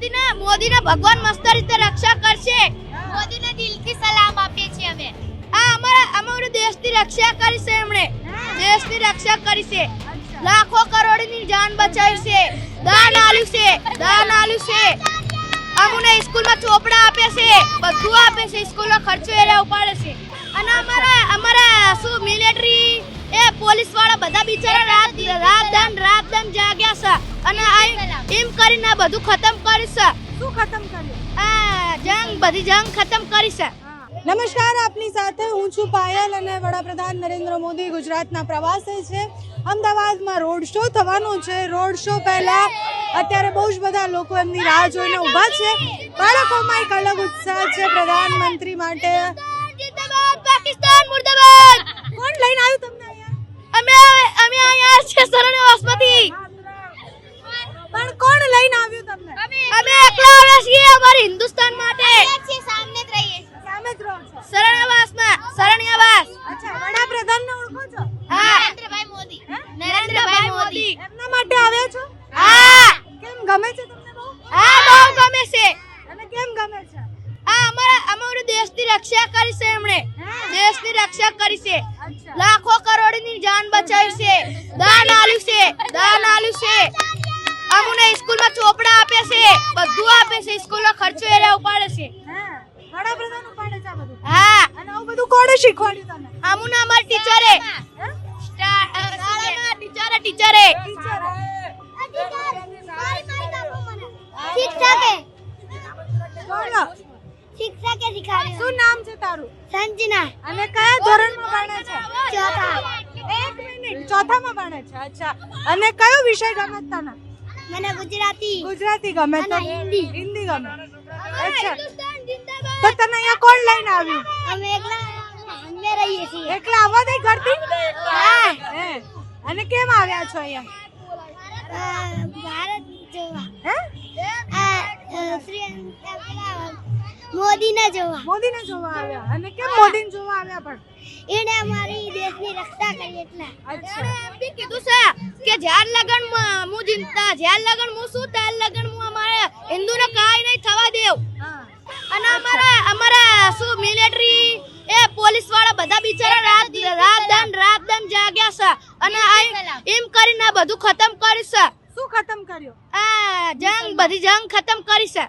મોદીને મોદીને ભગવાન મસ્ત રીતે રક્ષા કરશે. મોદીને દિલથી સલામ આપીએ છીએ અમે. આ અમારા અમારું દેશની રક્ષા કરી છે એમણે. દેશની રક્ષા કરી છે લાખો કરોડની જાન બચાવી છે દાન આલ્યું છે દાન આલ્યું છે અમને સ્કૂલમાં ચોપડા આપે છે બધું આપે છે સ્કૂલનો ખર્ચો એરા ઉપાડે છે. અને અમારા અમારા શું મિલિટરી એ પોલીસવાળા બધા બિચારા રાત રાત દાન રાત દાન જાગ્યા છે. અને આ એમ કરીને આ બધું ખતમ કરી છે. શું ખતમ કર્યું? આ જંગ બધી જંગ ખતમ કરી છે. નમસ્કાર આપની સાથે. હું છું પાયલ અને વડાપ્રધાન નરેન્દ્ર મોદી ગુજરાતના પ્રવાસે છે. અમદાવાદમાં રોડ શો થવાનો છે. રોડ શો પહેલા અત્યારે બહુ જ બધા લોકો એમની રાહ જોઈને ઊભા છે. બાળકોમાં એક અલગ ઉત્સાહ છે પ્રધાનમંત્રી માટે. પાકિસ્તાન મુર્દાબાદ. કોણ લઈને આવ્યું તમને? અમે અમે અહીંયા છે સરળ વાસમતી પણ કોણ લઈને આવ્યું તમને? અમે એકલા આવ્યા છીએ અમારી હિન્દુસ્તાન માટે. સામે જ રહીએ સામે જ રહો છો. શરણ્યવાસમાં શરણ્યવાસ. અચ્છા વડાપ્રધાનને ઓળખો છો? હા. નરેન્દ્રભાઈ મોદી. નરેન્દ્રભાઈ મોદી. એમના માટે આવ્યા છો? હા. કેમ ગમે છે તમને બહુ? હા બહુ ગમે છે. અને કેમ ગમે છે? આ અમારા અમારું દેશની રક્ષા કરી છે એમણે. દેશની રક્ષા કરી છે. અચ્છા. લાખો કરોડની છે સ્કૂલનો ખર્ચો એ ઉપાડે છે. હા વડાપ્રધાન ઉપાડે છે આ બધું. હા. અને આવું બધું કોણે શીખવાડ્યું તને? અમુને અમાર ટીચરે. શાળામાં ટીચરે ટીચરે. શિક્ષકે. બોલો. શિક્ષકે શીખવાડ્યું. શું નામ છે તારું? સંજના. અને કયા ધોરણમાં ભણે છે? ચોથા. એક મિનિટ. ચોથામાં ભણે છે? અચ્છા. અને કયો વિષય ગમે તને? મને ગુજરાતી. ગુજરાતી ગમે તો હિન્દી. હિન્દી ગમે. અચ્છા. તો તને અહીંયા કોણ લઈને આવ્યું? અમે એકલા અમે રહીએ છીએ. એકલા આવવા દે ઘરથી? હા. અને કેમ આવ્યા છો અહીંયા? ભારત જોવા. હે? મોદીને જોવા. મોદીને જોવા આવ્યા. અને કેમ મોદીને જોવા આવ્યા પણ. એને અમારી દેશની રક્ષા કરી એટલે. અચ્છા. એમ બી કીધું છે કે જ્યાર લગન હું જીવતા જ્યાર લગન હું શું ત્યાર લગન હું અમારે હિન્દુને કાંઈ નહીં થવા દેવ. અને અમારા અમારા શું મિલિટરી એ પોલીસવાળા બધા બિચારા રાત રાત દાન રાત દાન જાગ્યા છે. અને આ એમ કરીને બધું ખતમ કરી છે. શું ખતમ કર્યું? આ જંગ બધી જંગ ખતમ કરી છે.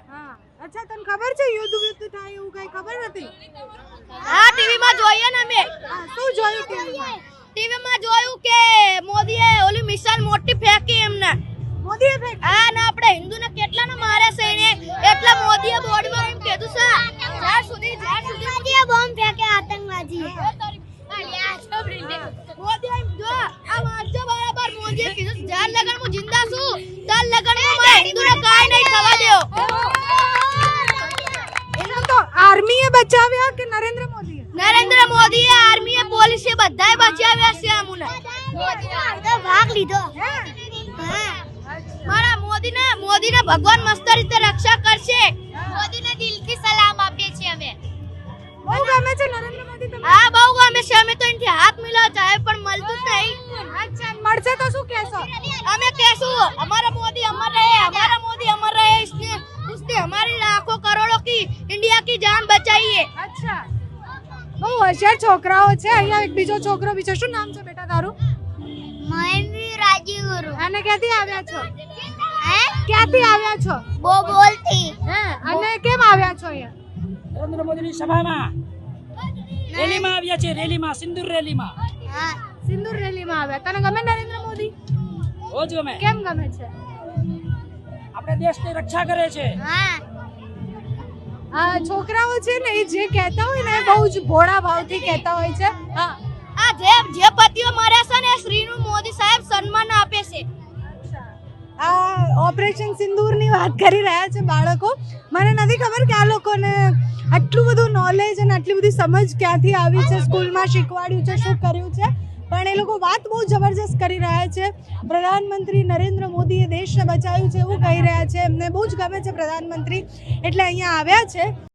અચ્છા તને ખબર છે યુદ્ધ યુદ્ધ થાય એવું કઈ ખબર નથી? હા ટીવી માં જોઈએ ને અમે. શું જોયું ટીવીમાં? ટીવી માં જોયું કે મોદીએ ઓલી મિસાઈલ મોટી ફેંકી એમને મોદીએ ફેંક આ ને આપણે હિન્દુને કેટલાને મારે છે એને એટલે મોદીએ બોર્ડમાં એમ કીધું છે જ્યાં સુધી જ્યાં સુધી મોદીએ બોમ્બ ફેંકે આતંકવાદી મોદી એમ જો આ વાંચો બરાબર મોદીએ કીધું જ્યાં લગન હું જિંદા છું ત્યાં લગન હું મારા હિન્દુને કાંઈ નહીં થવા દેવ એને તો આર્મીએ બચાવ્યા કે નરેન્દ્ર મોદીએ નરેન્દ્ર મોદીએ આર્મીએ પોલીસે બધાય બચાવ્યા છે અમને ભાગ લીધો મારા મોદીને મોદીને ભગવાન મસ્ત રીતે રક્ષા કરશે મોદીને દિલથી સલામ આપીએ છીએ અમે બહુ ગમે છે નરેન્દ્ર મોદી તમને આ બહુ ગમે છે અમે તો એનાથી હાથ મિલાવ ચાહે પણ મળતું જ નહીં અચ્છા મળશે તો શું કહેશો અમે કહેશું हमारा मोदी अमर रहे हमारा मोदी अमर रहे इसने उसने हमारी लाखों करोड़ों की इंडिया की जान અક્ષર બહુ હોશિયાર છોકરાઓ છે. અહીંયા એક બીજો છોકરો બીજો શું નામ છે બેટા તારું? મહેન્દ્ર રાજીગુરુ. અને ક્યાંથી આવ્યા છો? હે? ક્યાંથી આવ્યા છો? બો બોલતી હે? અને કેમ આવ્યા છો અહીંયા? નરેન્દ્ર મોદીની સભામાં. રેલીમાં આવ્યા છે રેલીમાં સિંદૂર રેલીમાં. હા. સિંદૂર રેલીમાં આવ્યા. તને ગમે નરેન્દ્ર મોદી? બહુ જ ગમે. કેમ ગમે છે? આપણે દેશની રક્ષા કરે છે. હા. આ છોકરાઓ છે ને એ જે કહેતા હોય ને બહુ જ ભોળા ભાવથી કહેતા હોય છે. હા. આ જે જે પતિઓ માર્યા છે ને શ્રીનું મોદી સાહેબ સન્માન આપે છે. આ ઓપરેશન સિંદૂરની વાત કરી રહ્યા છે બાળકો. મને નથી ખબર કે આ લોકોને આટલું બધું નોલેજ અને આટલી બધી સમજ ક્યાંથી આવી છે સ્કૂલમાં શીખવાડ્યું છે શું કર્યું છે. પણ એ લોકો વાત બહુ જબરજસ્ત કરી રહ્યા છે. પ્રધાનમંત્રી નરેન્દ્ર મોદીએ દેશને બચાવ્યું છે એવું કહી રહ્યા છે. એમને બહુ જ ગમે છે પ્રધાનમંત્રી. એટલે અહીંયા આવ્યા છે.